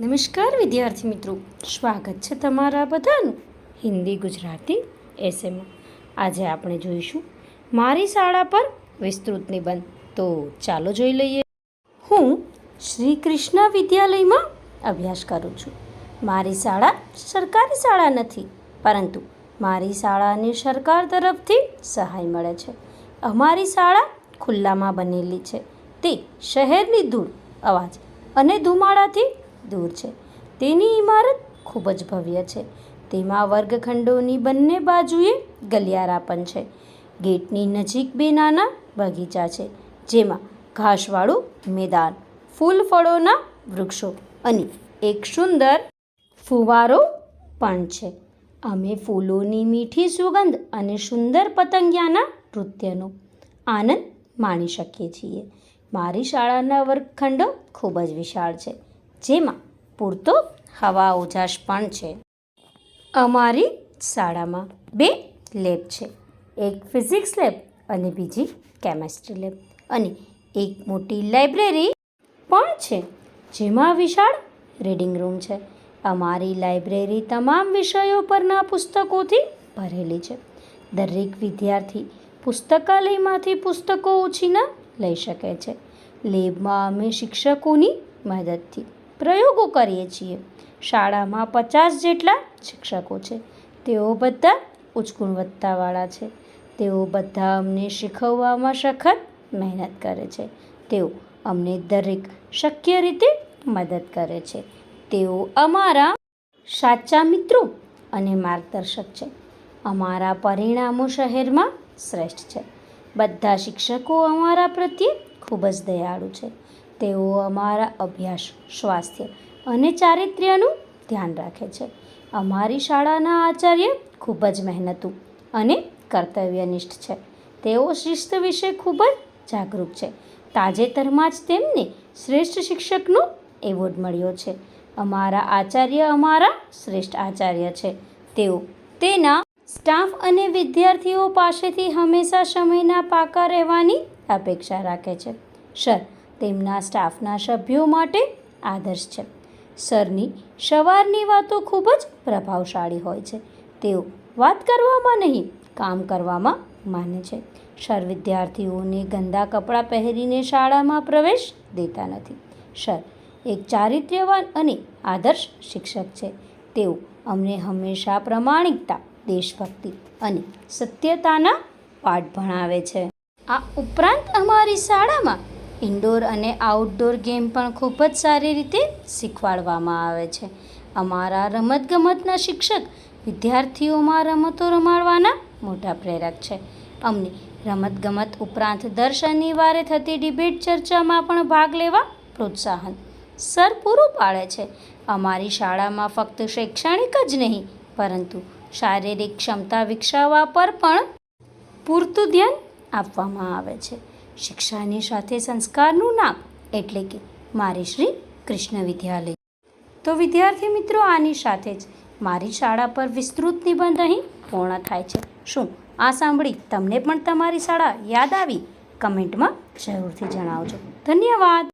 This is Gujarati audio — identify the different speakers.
Speaker 1: નમસ્કાર વિદ્યાર્થી મિત્રો. સ્વાગત છે તમારા બધાનું હિન્દી ગુજરાતી એસેમાં આજે આપણે જોઈશું મારી શાળા પર વિસ્તૃત નિબંધ. તો ચાલો જોઈ લઈએ. હું શ્રી કૃષ્ણ વિદ્યાલયમાં અભ્યાસ કરું છું. મારી શાળા સરકારી શાળા નથી, પરંતુ મારી શાળાને સરકાર તરફથી સહાય મળે છે. અમારી શાળા ખુલ્લામાં બનેલી છે. તે શહેરની ધૂળ, અવાજ અને ધુમાડાથી દૂર છે. તેની ઇમારત ખૂબ જ ભવ્ય છે. તેમાં વર્ગખંડોની બંને બાજુએ ગલિયારા પણ છે. ગેટની નજીક બે નાના બગીચા છે, જેમાં ઘાસવાળું મેદાન, ફૂલ ફળોના વૃક્ષો અને એક સુંદર ફુવારો પણ છે. અમે ફૂલોની મીઠી સુગંધ અને સુંદર પતંગિયાના નૃત્યનો આનંદ માણી શકીએ છીએ. મારી શાળાના વર્ગખંડો ખૂબ જ વિશાળ છે. જેમાં પૂરતો હવા ઉજાસ પણ છે. અમારી શાળામાં બે લેબ છે. એક ફિઝિક્સ લેબ અને બીજી કેમેસ્ટ્રી લેબ. અને એક મોટી લાઇબ્રેરી પણ છે, જેમાં વિશાળ રીડિંગ રૂમ છે. અમારી લાઇબ્રેરી તમામ વિષયો પરના પુસ્તકોથી ભરેલી છે. દરેક વિદ્યાર્થી પુસ્તકાલયમાંથી પુસ્તકો ઉછીના લઈ શકે છે. લેબમાં અમે શિક્ષકોની મદદથી પ્રયોગો કરીએ છીએ. શાળામાં પચાસ જેટલા શિક્ષકો છે. તેઓ બધા ઉચ્ચ ગુણવત્તાવાળા છે. તેઓ બધા અમને શીખવવામાં સખત મહેનત કરે છે. તેઓ અમને દરેક શક્ય રીતે મદદ કરે છે. તેઓ અમારા સાચા મિત્રો અને માર્ગદર્શક છે. અમારા પરિણામો શહેરમાં શ્રેષ્ઠ છે. બધા શિક્ષકો અમારા પ્રત્યે ખૂબ જ દયાળુ છે. તેઓ અમારા અભ્યાસ, સ્વાસ્થ્ય અને ચારિત્ર્યનું ધ્યાન રાખે છે. અમારી શાળાના આચાર્ય ખૂબ જ મહેનતુ અને કર્તવ્યનિષ્ઠ છે. તેઓ શિસ્ત વિશે ખૂબ જ જાગૃત છે. તાજેતરમાં જ તેમને શ્રેષ્ઠ શિક્ષકનો એવોર્ડ મળ્યો છે. અમારા આચાર્ય અમારા શ્રેષ્ઠ આચાર્ય છે. તેઓ તેના સ્ટાફ અને વિદ્યાર્થીઓ પાસેથી હંમેશા સમયના પાકા રહેવાની અપેક્ષા રાખે છે. સર તેમના સ્ટાફના સભ્યો માટે આદર્શ છે. સરની સવારની વાતો ખૂબ જ પ્રભાવશાળી હોય છે. તેઓ વાત કરવામાં નહીં, કામ કરવામાં માને છે. સર વિદ્યાર્થીઓને ગંદા કપડાં પહેરીને શાળામાં પ્રવેશ દેતા નથી. સર એક ચારિત્ર્યવાન અને આદર્શ શિક્ષક છે. તેઓ અમને હંમેશા પ્રમાણિકતા, દેશભક્તિ અને સત્યતાના પાઠ ભણાવે છે. આ ઉપરાંત અમારી શાળામાં ઇન્ડોર અને આઉટડોર ગેમ પણ ખૂબ જ સારી રીતે શીખવાડવામાં આવે છે. અમારા રમતગમતના શિક્ષક વિદ્યાર્થીઓમાં રમતો રમાડવાના મોટા પ્રેરક છે. અમને રમતગમત ઉપરાંત દર શનિવારે થતી ડિબેટ ચર્ચામાં પણ ભાગ લેવા પ્રોત્સાહન સર પૂરું પાડે છે. અમારી શાળામાં ફક્ત શૈક્ષણિક જ નહીં, પરંતુ શારીરિક ક્ષમતા વિકસાવવા પર પણ પૂરતું ધ્યાન આપવામાં આવે છે. શિક્ષાની સાથે સંસ્કારનું નામ એટલે કે મારી શ્રી કૃષ્ણ વિદ્યાલય. તો વિદ્યાર્થી મિત્રો, આની સાથે જ મારી શાળા પર વિસ્તૃત નિબંધ અહીં પૂર્ણ થાય છે. શું આ સાંભળી તમને પણ તમારી શાળા યાદ આવી? કમેન્ટમાં જરૂરથી જણાવજો. ધન્યવાદ!